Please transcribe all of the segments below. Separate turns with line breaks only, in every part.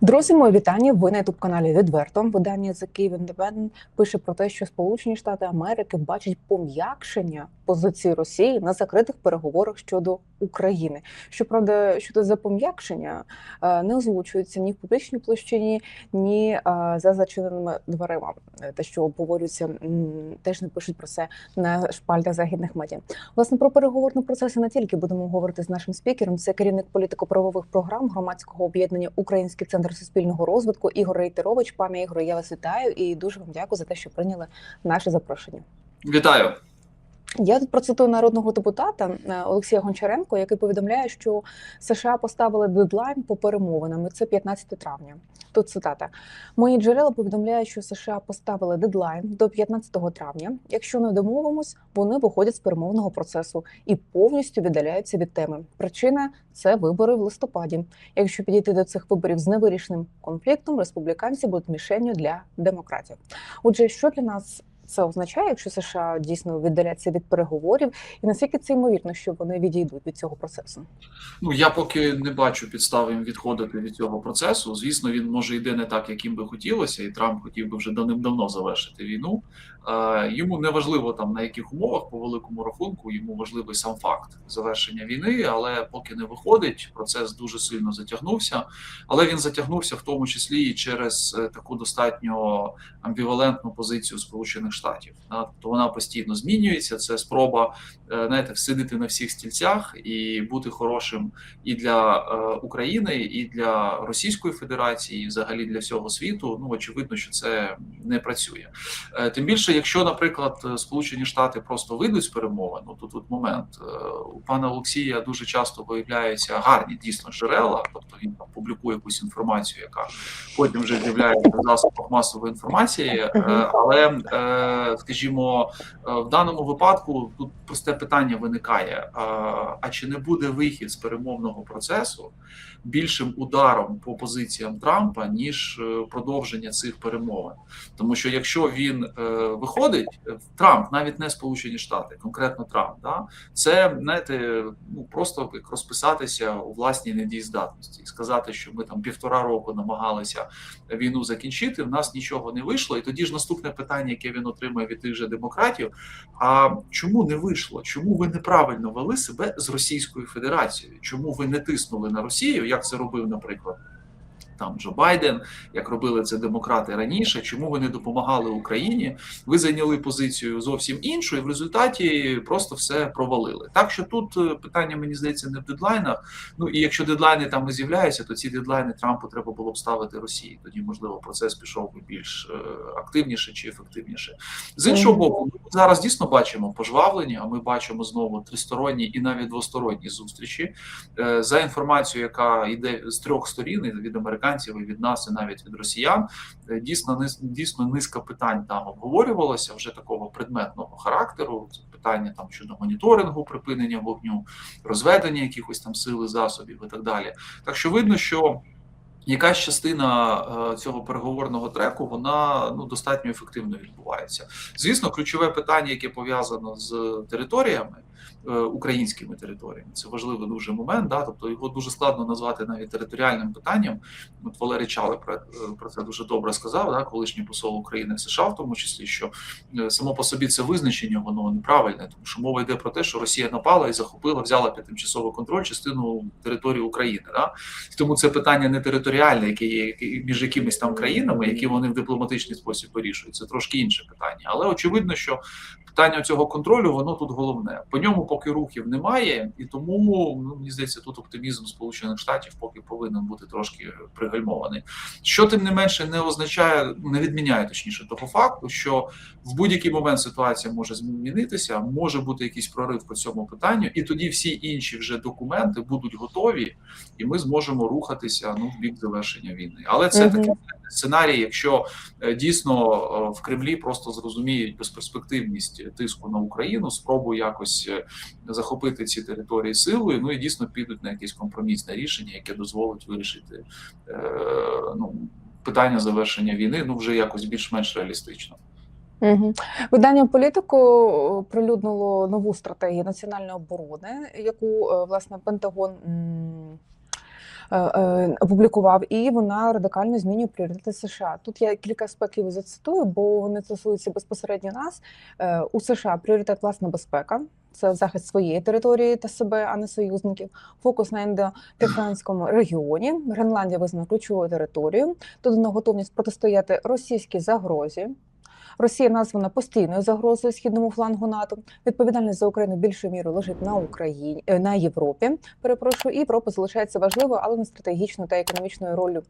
Друзі, мої вітання. Ви на ютуб каналі відверто. Видання The Kyiv Independent пише про те, що Сполучені Штати Америки бачать пом'якшення позиції Росії на закритих переговорах щодо України. Щоправда, щодо за пом'якшення е, не озвучується ні в публічній площині, ні е, за зачиненими дверима. Е, Те, що обговорюється, теж не пишуть про це на шпальтах західних медіа. Власне про переговорні процеси не тільки будемо говорити з нашим спікером. Це керівник політико-правових програм громадського об'єднання Український центр суспільного розвитку Ігор Рейтерович. Пане Ігоре, я вас вітаю і дуже вам дякую за те, що прийняли наше запрошення.
Вітаю.
Я тут процитую народного депутата е, Олексія Гончаренко, який повідомляє, що США поставили дедлайн по перемовинам. Це 15 травня. Тут цитата: мої джерела повідомляють, що США поставили дедлайн до 15 травня. Якщо не домовимось, вони виходять з перемовного процесу і повністю віддаляються від теми. Причина це вибори в листопаді. Якщо підійти до цих виборів з невирішеним конфліктом, республіканці будуть мішенню для демократів. Отже, що для нас це означає, якщо США дійсно віддаляться від переговорів, і наскільки це ймовірно, що вони відійдуть від цього процесу?
Ну я поки не бачу підстав їм відходити від цього процесу. Звісно, він може йде не так, як їм би хотілося, і Трамп хотів би вже давним-давно завершити війну. Е, Йому не важливо там на яких умовах по великому рахунку. Йому важливий сам факт завершення війни, але поки не виходить, процес дуже сильно затягнувся. Але він затягнувся в тому числі і через е, таку достатньо амбівалентну позицію Сполучених Штатів. Да? Тобто вона постійно змінюється. Це спроба е, знаєте, всидити на всіх стільцях і бути хорошим і для е, України, і для Російської Федерації, і взагалі для всього світу. Ну очевидно, що це не працює. Е, Тим більше, якщо, наприклад, Сполучені Штати просто вийдуть з перемовин, ну то тут момент у пана Олексія дуже часто виявляються гарні дійсно джерела, тобто він там публікує якусь інформацію, яка потім вже з'являється в засобах масової інформації. Е, Але е, скажімо, е, в даному випадку тут просте питання виникає: а чи не буде вихід з перемовного процесу більшим ударом по позиціям Трампа ніж продовження цих перемовин? Тому що якщо він виходить, Трамп, навіть не Сполучені Штати, конкретно Трамп, да, це знаєте, ну просто як розписатися у власній недієздатності сказати, що ми там півтора року намагалися війну закінчити. В нас нічого не вийшло. І тоді ж наступне питання, яке він отримає від тих же демократів: а чому не вийшло? Чому ви неправильно вели себе з Російською Федерацією? Чому ви не тиснули на Росію, як це робив, наприклад? Там Джо Байден, як робили це демократи раніше, чому ви не допомагали Україні? Ви зайняли позицію зовсім іншу, і в результаті просто все провалили. Так що тут е, питання мені здається не в дедлайнах. Ну і якщо дедлайни там не з'являються, то ці дедлайни Трампу треба було б ставити Росії. Тоді можливо процес пішов би більш е, активніше чи ефективніше. З іншого боку, ми зараз дійсно бачимо пожвавлення. А ми бачимо знову тристоронні і навіть двосторонні зустрічі Е, за інформацією, яка йде з трьох сторін і від американців і від нас, і навіть від росіян. е, Дійсно, дійсно низка питань там обговорювалося вже такого предметного характеру. Питання там щодо моніторингу, припинення вогню, розведення якихось там сил і засобів і так далі. Так що видно, що. Якась частина е, цього переговорного треку вона ну достатньо ефективно відбувається. Звісно, ключове питання, яке пов'язано з територіями, українськими територіями, це важливий дуже момент. Да? Тобто його дуже складно назвати навіть територіальним питанням. От Валерій Чале про, е, про це дуже добре сказав. Да? Колишній посол України США, в тому числі, що е, само по собі це визначення воно неправильне, тому що мова йде про те, що Росія напала і захопила, взяла під тимчасовий контроль частину території України. Да? Тому це питання не територіальне, яке є між якимись там країнами, які вони в дипломатичний спосіб вирішують. Це трошки інше питання. Але очевидно, що питання цього контролю воно тут головне. По ньому поки рухів немає, і тому ну мені здається, тут оптимізм Сполучених Штатів поки повинен бути трошки пригальмований. Що тим не менше не означає, не відміняє точніше того факту, що в будь-який момент ситуація може змінитися, може бути якийсь прорив по цьому питанню, і тоді всі інші вже документи будуть готові, і ми зможемо рухатися ну в бік завершення війни. Але це
Мгм.
такий сценарій, якщо е, дійсно е, в Кремлі просто зрозуміють безперспективність тиску на Україну, спробу якось е, захопити ці території силою. Ну і дійсно підуть на якесь компромісне рішення, яке дозволить вирішити ну питання завершення війни. Ну вже якось більш-менш реалістично.
Угу. Видання політику прилюднило нову стратегію національної оборони, яку власне Пентагон опублікував, і вона радикально змінює пріоритети США. Тут я кілька аспектів зацитую, бо вони стосуються безпосередньо нас. Е, У США пріоритет власна безпека. Це захист своєї території та себе, а не союзників. Фокус на індо-тихоокеанському регіоні. Гренландія визнана ключовою територією. Додано готовність протистояти російській загрозі. Росія названа постійною загрозою східному флангу НАТО. Відповідальність за Україну більшою мірою лежить на Україні е, на Європі. Перепрошую, і Європа залишається важливою, але не стратегічною та економічною ролью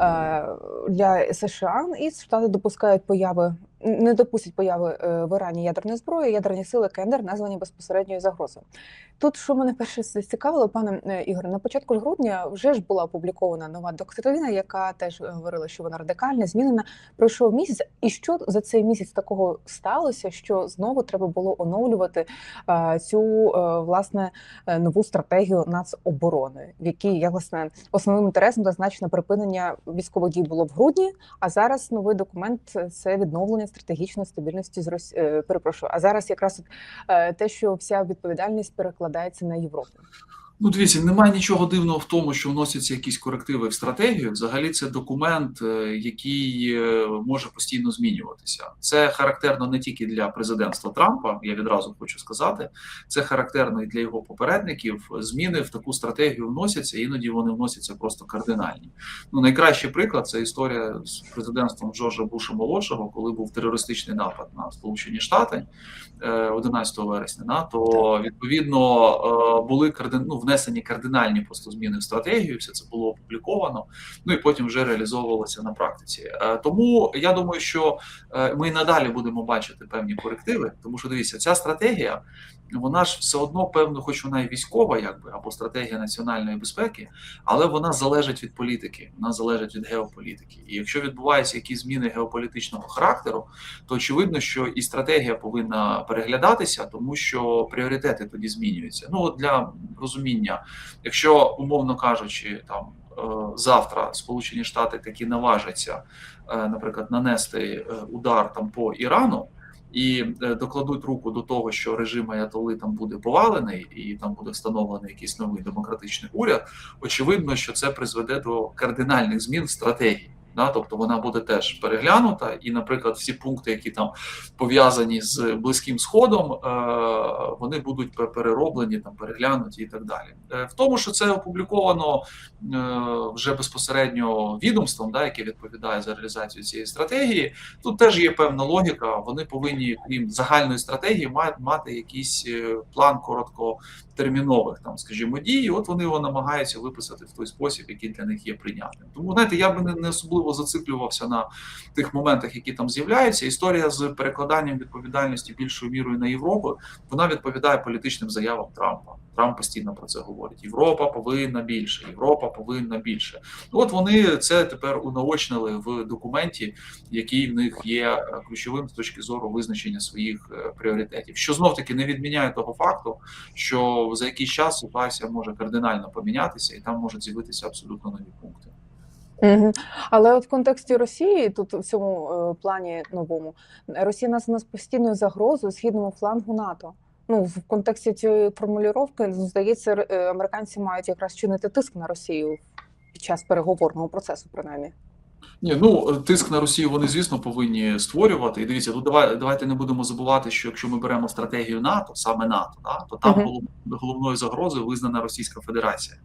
е, для США. І Штати допускають появи. Не допустять появи е, в Ірані ядерної зброї, ядерні сили КНДР названі безпосередньою загрозою. Тут що мене перше зацікавило, пане е, Ігоре, на початку грудня вже ж була опублікована нова доктрина, яка теж е, говорила, що вона радикальна, змінена. Пройшов місяць, і що за цей місяць такого сталося, що знову треба було оновлювати цю власне нову стратегію нацоборони, в якій я власне основним інтересом зазначено припинення військових дій було в грудні. А зараз новий документ це відновлення стратегічної стабільності з Росі... е, Перепрошую, а зараз якраз е, те, що вся відповідальність перекладається на Європу.
Ну, дивіться, немає нічого дивного в тому, що вносяться якісь корективи в стратегію. Взагалі, це документ, е, який е, може постійно змінюватися. Це характерно не тільки для президентства Трампа, я відразу хочу сказати. Це характерно і для його попередників. Зміни в таку стратегію вносяться, іноді вони вносяться просто кардинальні. Ну, найкращий приклад це історія з президентством Джорджа Буша молодшого, коли був терористичний напад на Сполучені Штати е, 11 вересня. Да, то відповідно е, були кардин... ну, внесені кардинальні просто зміни в стратегію. Все це було опубліковано. Ну і потім вже реалізовувалося на практиці. Е, Тому я думаю, що е, ми надалі будемо бачити певні корективи, тому що дивіться, ця стратегія. Вона ж все одно певно, хоч вона і військова, якби або стратегія національної безпеки, але вона залежить від політики, вона залежить від геополітики. І якщо відбуваються якісь зміни геополітичного характеру, то очевидно, що і стратегія повинна переглядатися, тому що пріоритети тоді змінюються. Ну от для розуміння, якщо умовно кажучи, там е, завтра Сполучені Штати таки наважаться, е, наприклад, нанести е, удар там по Ірану. І е, докладуть руку до того, що режим Аятоли там буде повалений, і там буде встановлений якийсь новий демократичний уряд. Очевидно, що це призведе до кардинальних змін в стратегії. Да, тобто вона буде теж переглянута, і, наприклад, всі пункти, які там пов'язані з близьким сходом, е, вони будуть перероблені, там переглянуті і так далі. Е, в тому, що це опубліковано е, вже безпосередньо відомством, да, яке відповідає за реалізацію цієї стратегії. Тут теж є певна логіка. Вони повинні, крім загальної стратегії, ма- мати якийсь план короткотермінових, там, скажімо, дій. От вони його намагаються виписати в той спосіб, який для них є прийнятним. Тому знаєте, я би не, не особливо зациклювався на тих моментах, які там з'являються. Історія з перекладанням відповідальності більшою мірою на Європу, вона відповідає політичним заявам Трампа. Трамп постійно про це говорить: Європа повинна більше, Європа повинна більше. От вони це тепер унаочнили в документі, який в них є е, ключовим з точки зору визначення своїх е, пріоритетів. Що знов таки не відміняє того факту, що за якийсь час ситуація може кардинально помінятися, і там можуть з'явитися абсолютно нові.
Угу. Але от в контексті Росії, тут в цьому е, плані новому, Росія нас постійною загрозою східному флангу НАТО. Ну, в контексті цієї формулювання, здається, е, американці мають якраз чинити тиск на Росію під час переговорного процесу, принаймні.
Ні, ну тиск на Росію вони, звісно, повинні створювати. І дивіться, тут давай, давайте не будемо забувати, що якщо ми беремо стратегію НАТО, саме НАТО, да, то там
Мгм.
голов- головною загрозою визнана Російська Федерація,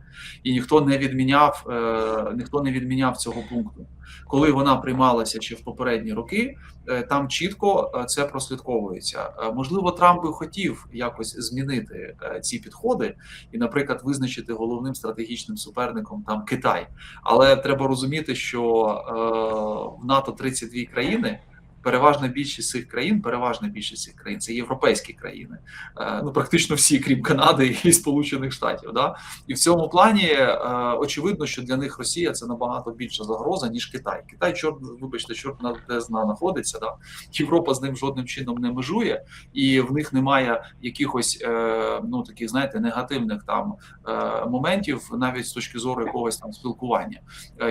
і ніхто не відміняв, е, ніхто не відміняв цього пункту. Коли вона приймалася ще в попередні роки, е, там чітко е, це прослідковується. Е, можливо, Трамп би хотів якось змінити ці підходи і, наприклад, визначити головним стратегічним суперником там Китай. Але треба розуміти, що в НАТО 32 країни. Переважна більшість цих країн, переважна більшість цих країн це європейські країни, Е, ну практично всі, крім Канади і Сполучених Штатів. Да? І в цьому плані е, очевидно, що для них Росія це набагато більша загроза ніж Китай. Китай, чорт, вибачте, чорт на де зна знаходиться. Да? Європа з ним жодним чином не межує, і в них немає якихось е, ну таких, знаєте, негативних там моментів, навіть з точки зору якогось там спілкування.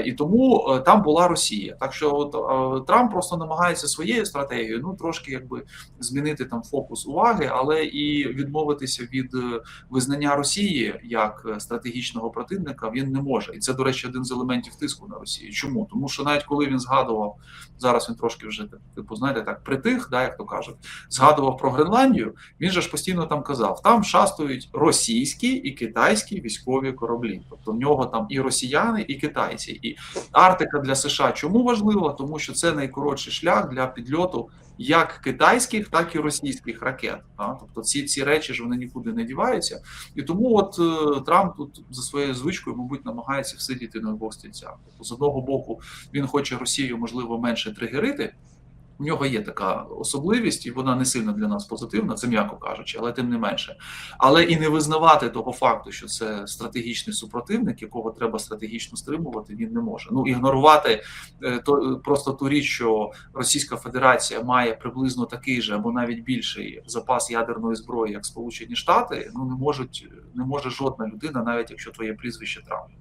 І тому там була Росія. Так що от, Трамп просто намагається своєю стратегією, ну трошки якби змінити там фокус уваги, але і відмовитися від е, визнання Росії як е, стратегічного противника він не може. І це, до речі, один з елементів тиску на Росію. Чому? Тому що навіть коли він згадував зараз, він трошки вже типу, знаєте, так притих, да, як то кажуть, згадував про Гренландію. Він же ж постійно там казав: там шастують російські і китайські військові кораблі. Тобто в нього там і росіяни, і китайці, і Арктика для США. Чому важливо? Тому що це найкоротший шлях для підльоту як китайських, так і російських ракет. Да? Тобто ці ці речі ж вони нікуди не діваються, і тому от е, Трамп тут за своєю звичкою, мабуть, намагається всидіти на двох стільцях. Тобто, з одного боку, він хоче Росію можливо менше тригерити. У нього є така особливість, і вона не сильно для нас позитивна, це м'яко кажучи, але тим не менше. Але і не визнавати того факту, що це стратегічний супротивник, якого треба стратегічно стримувати, він не може. Ну ігнорувати е, то просто ту річ, що Російська Федерація має приблизно такий же або навіть більший запас ядерної зброї, як Сполучені Штати. Ну не можуть, не може жодна людина, навіть якщо твоє прізвище Трамп.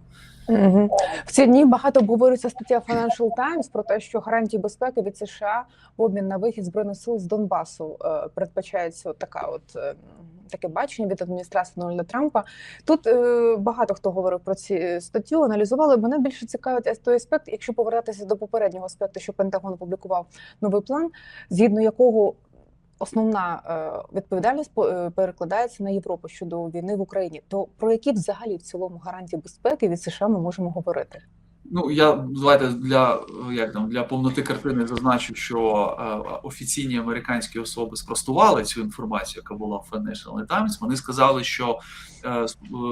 Угу. В ці дні багато обговорюється стаття Financial Times про те, що гарантії безпеки від США в обмін на вихід збройних сил з Донбасу е, передбачається така, от е, таке бачення від адміністрації Дональда Трампа. Тут е, багато хто говорив про ці статтю, аналізували. Мене більше цікавить той аспект, якщо повертатися до попереднього аспекту, що Пентагон опублікував новий план, згідно якого основна е, відповідальність по- е, перекладається на Європу щодо війни в Україні. То про які взагалі в цілому гарантії безпеки від США ми можемо говорити?
Ну я давайте для як там для повноти картини зазначу, що е, офіційні американські особи спростували цю інформацію, яка була в Financial Times. Вони сказали, що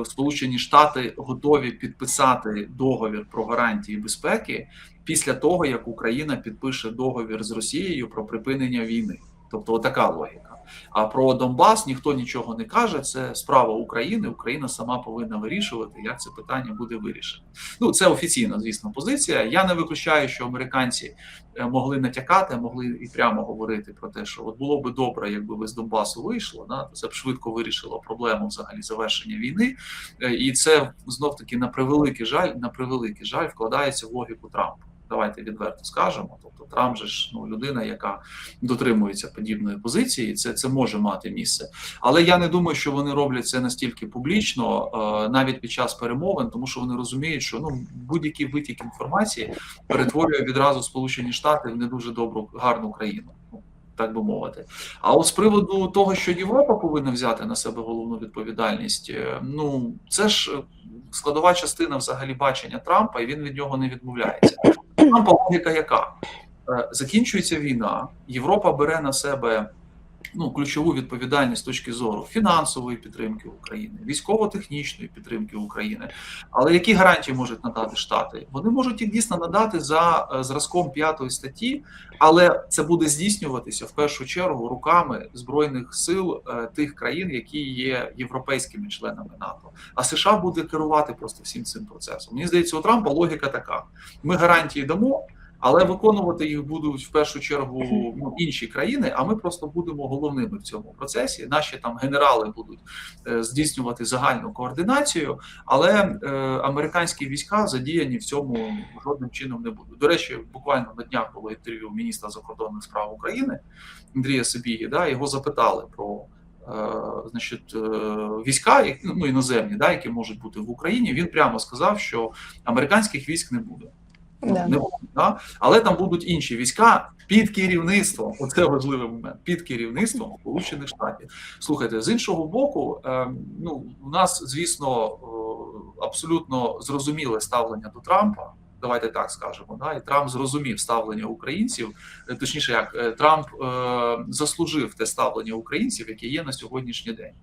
Сполучені Штати готові підписати договір про гарантії безпеки після того, як Україна підпише договір з Росією про припинення війни. Тобто, така логіка. А про Донбас ніхто нічого не каже. Це справа України. Україна сама повинна вирішувати, як це питання буде вирішено. Ну, це офіційна, звісно, позиція. Я не виключаю, що американці е, могли натякати, могли і прямо говорити про те, що от було би добре, якби ви з Донбасу вийшло, да, це б швидко вирішило проблему взагалі завершення війни. Е, І це знов таки на превеликий жаль, на превеликий жаль, вкладається в логіку Трампа. Давайте відверто скажемо. Тобто Трамп же ж ну людина, яка дотримується подібної позиції, це, це може мати місце. Але я не думаю, що вони роблять це настільки публічно, е, навіть під час перемовин, тому що вони розуміють, що ну будь-який витік інформації перетворює відразу Сполучені Штати в не дуже добру гарну країну. Ну, Так би мовити, а от з приводу того, що Європа повинна взяти на себе головну відповідальність, е, ну це ж е, складова частина взагалі бачення Трампа, і він від нього не відмовляється. Трампа логіка яка? Е, Закінчується війна, Європа бере на себе ну, ключову відповідальність з точки зору фінансової підтримки України, військово-технічної підтримки України. Але які гарантії можуть надати Штати? Вони можуть їх дійсно надати за е, зразком п'ятої статті, але це буде здійснюватися в першу чергу руками збройних сил е, тих країн, які є європейськими членами НАТО. А США буде керувати просто всім цим процесом. Мені здається, у Трампа логіка така: ми гарантії дамо. Але виконувати їх будуть в першу чергу ну, інші країни. А ми просто будемо головними в цьому процесі. Наші там генерали будуть е, здійснювати загальну координацію, але е, американські війська задіяні в цьому жодним чином не будуть. До речі, буквально на днях було інтерв'ю міністра закордонних справ України Андрія Собігі. Да, його запитали про. е, Значить, е, війська, які ну іноземні, да, які можуть бути в Україні. Він прямо сказав, що американських військ не буде. Ну,
Да.
не буде, да? Але там будуть інші війська під керівництвом. Оце важливий момент. Під керівництвом Сполучених Штатів. Слухайте, з іншого боку, е, ну у нас, звісно, е, абсолютно зрозуміле ставлення до Трампа. Давайте так скажемо. Да? І Трамп зрозумів ставлення українців. е, Точніше, як е, Трамп е, заслужив те ставлення українців, яке є на сьогоднішній день.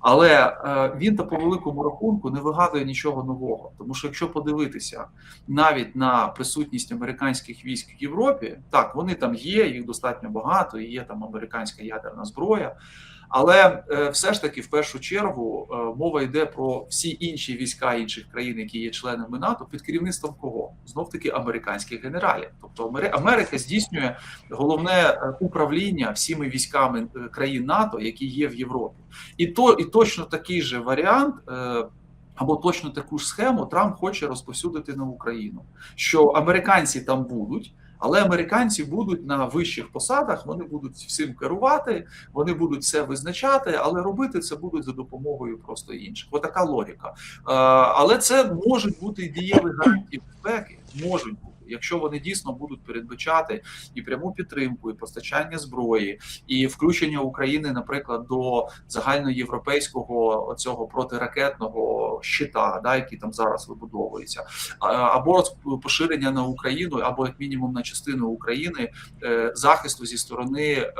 Але е, він та по великому рахунку не вигадує нічого нового. Тому що якщо подивитися навіть на присутність американських військ в Європі, так вони там є, їх достатньо багато, і є там американська ядерна зброя. Але е, все ж таки, в першу чергу, е, мова йде про всі інші війська інших країн, які є членами НАТО, під керівництвом кого? Знов таки американських генералів. Тобто Амери- Америка здійснює головне управління всіми військами країн НАТО, які є в Європі, і то і точно такий же варіант. е, Або точно таку ж схему Трамп хоче розповсюдити на Україну, що американці там будуть, Але американці будуть на вищих посадах, вони будуть всім керувати, вони будуть все визначати, але робити це будуть за допомогою просто інших. Отака логіка. Е, Але це можуть бути дієві гарантії безпеки, можуть бути. Якщо вони дійсно будуть передбачати і пряму підтримку, і постачання зброї, і включення України, наприклад, до загальноєвропейського цього протиракетного щита, да, який там зараз вибудовується, або поширення на Україну, або як мінімум на частину України е, захисту зі сторони е,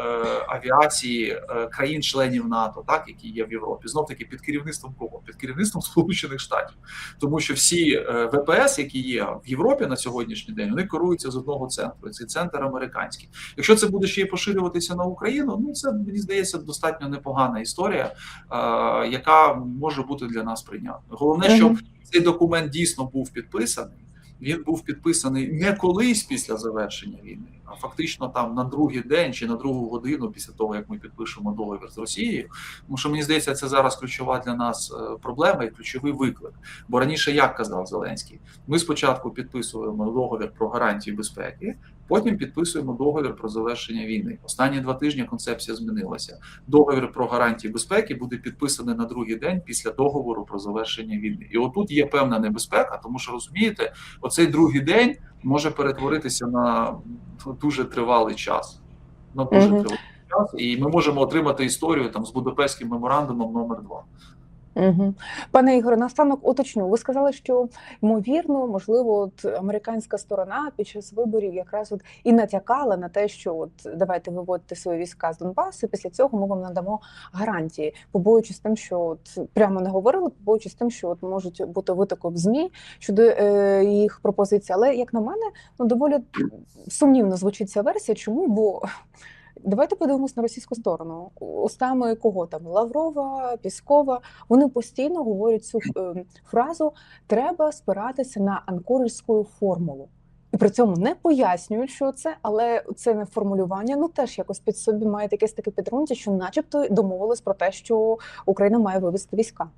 авіації е, країн-членів НАТО, так які є в Європі, знов таки під керівництвом кого? Під керівництвом Сполучених Штатів, тому що всі ВПС, які є в Європі на сьогоднішній вони керуються з одного центру. і Цей центр американський. Якщо це буде ще й поширюватися на Україну, ну це мені здається достатньо непогана історія, е, яка може бути для нас прийнятною. Головне, щоб цей документ дійсно був підписаний. Він був підписаний не колись після завершення війни, а фактично там на другий день чи на другу годину після того, як ми підпишемо договір з Росією. Тому що мені здається, це зараз ключова для нас е, проблема і ключовий виклик. Бо раніше як казав Зеленський, ми спочатку підписуємо договір про гарантії безпеки, потім підписуємо договір про завершення війни. Останні два тижні концепція змінилася. Договір про гарантії безпеки буде підписаний на другий день після договору про завершення війни. І отут є певна небезпека, тому що розумієте, оцей другий день може перетворитися на дуже тривалий час. На дуже
Мгм.
тривалий час, і ми можемо отримати історію там з Будапештським меморандумом номер 2
Угу. Пане Ігоре, наостанок уточню. Ви сказали, що ймовірно, можливо, от американська сторона під час виборів якраз от і натякала на те, що от давайте виводьте свої війська з Донбасу. і Після цього ми вам надамо гарантії, побоюючись тим, що от прямо не говорили, побоюючись тим, що от можуть бути витоки в змі щодо е, їх пропозицій. Але як на мене, ну доволі сумнівно звучить ця версія. Чому? Бо Давайте подивимось на російську сторону. Устами кого там Лаврова, Піскова. Вони постійно говорять цю е, фразу треба спиратися на анкорівську формулу. І при цьому не пояснюють, що це, але це не формулювання. Ну теж якось під собі має якесь таке підґрунтя, що, начебто, домовились про те, що Україна має вивести війська.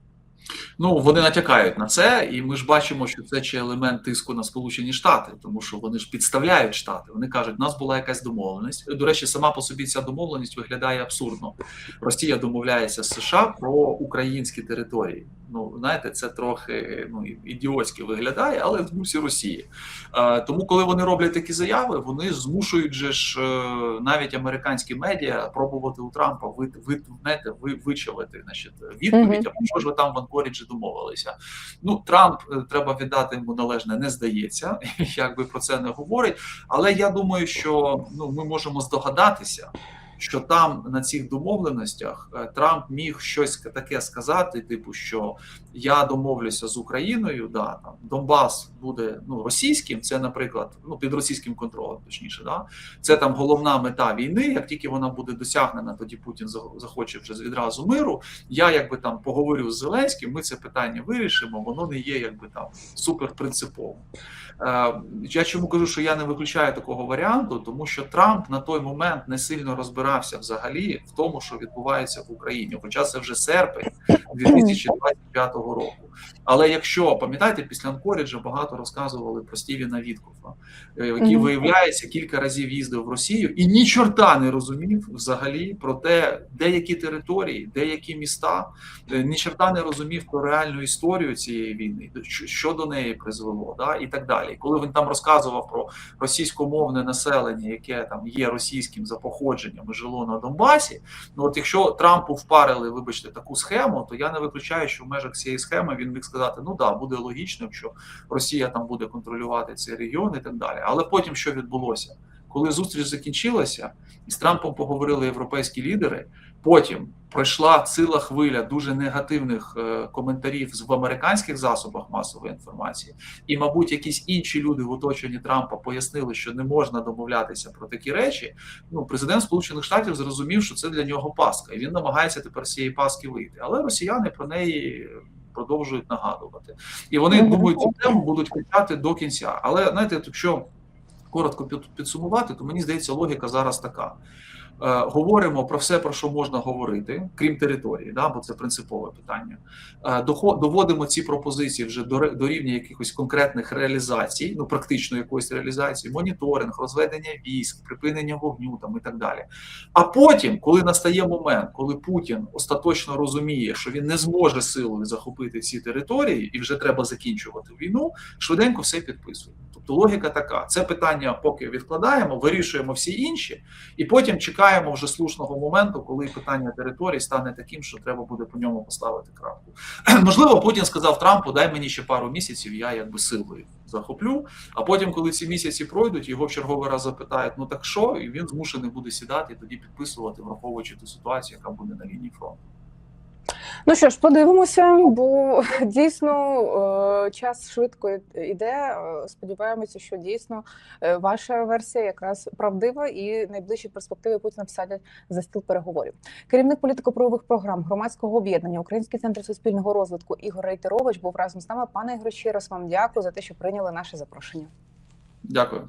Ну вони натякають на це, і ми ж бачимо, що це ще елемент тиску на Сполучені Штати, тому що вони ж підставляють штати. Вони кажуть, у нас була якась домовленість. До речі, сама по собі ця домовленість виглядає абсурдно. Росія домовляється з США про українські території. Ну знаєте, це трохи ну ідіотськи виглядає, але в дусі Росії. Е, тому, коли вони роблять такі заяви, вони змушують же ж е, навіть американські медіа пробувати у Трампа ви, ви, знаєте, ви вичавити значить, відповідь, а що ж ви там в Анкоріджі домовилися. Ну Трамп е, треба віддати йому належне, не здається, якби про це не говорить. Але я думаю, що ну ми можемо здогадатися. Що там на цих домовленостях е, Трамп міг щось таке сказати, типу, що я домовлюся з Україною, да там Донбас буде ну російським. Це, наприклад, ну під російським контролем, точніше, да це там головна мета війни. Як тільки вона буде досягнена, тоді Путін захоче вже відразу миру. Я якби там поговорю з Зеленським. Ми це питання вирішимо. Воно не є якби там суперпринциповим. Е, Я чому кажу, що я не виключаю такого варіанту, тому що Трамп на той момент не сильно розбирався взагалі в тому, що відбувається в Україні, хоча це вже серпень 2025 року. Але якщо пам'ятаєте, після Анкоріджа багато розказували про Стівіна Віткофа, е, який виявляється кілька разів їздив в Росію і ні чорта не розумів взагалі про те, деякі території, деякі міста, е, ні чорта не розумів про реальну історію цієї війни, що- що до неї призвело, да і так далі. Коли він там розказував про російськомовне населення, яке там є російським за походженням і жило на Донбасі. Ну от якщо Трампу впарили, вибачте, таку схему, то я не виключаю, що в межах цієї схеми він міг сказати: ну да, буде логічним, що Росія там буде контролювати цей регіон і так далі. Але потім що відбулося? Коли зустріч закінчилася, і з Трампом поговорили європейські лідери. Потім пройшла ціла хвиля дуже негативних е, коментарів в американських засобах масової інформації, і, мабуть, якісь інші люди в оточенні Трампа пояснили, що не можна домовлятися про такі речі. Ну, президент Сполучених Штатів зрозумів, що це для нього паска, і він намагається тепер з цієї паски вийти. Але росіяни про неї продовжують нагадувати, і вони
Мгм.
думаю, цю тему будуть кричати до кінця. Але знаєте, якщо коротко підсумувати, то мені здається, логіка зараз така. Говоримо про все, про що можна говорити, крім території, да, бо це принципове питання. Е, доводимо ці пропозиції вже до рівня якихось конкретних реалізацій, ну практично якоїсь реалізації, моніторинг, розведення військ, припинення вогню там і так далі. А потім, коли настає момент, коли Путін остаточно розуміє, що він не зможе силою захопити ці території, і вже треба закінчувати війну, швиденько все підписує. Тобто логіка така: це питання поки відкладаємо, вирішуємо всі інші, і потім чекаємо вже слушного моменту, коли питання території стане таким, що треба буде по ньому поставити крапку. Можливо, Путін сказав Трампу: дай мені ще пару місяців, я якби силою захоплю. А потім, коли ці місяці пройдуть, його в черговий раз запитають: ну так що? І він змушений буде сідати і тоді підписувати, враховуючи ту ситуацію, яка буде на лінії фронту.
Ну що ж, подивимося, бо дійсно е, час швидко йде. Е, Сподіваємося, що дійсно е, ваша версія якраз правдива і найближчі перспективи Путіна всадять за стіл переговорів. Керівник політико-правових програм громадського об'єднання Український центр суспільного розвитку Ігор Рейтерович був разом з нами. Пане Ігор, ще раз вам дякую за те, що прийняли наше запрошення.
Дякую.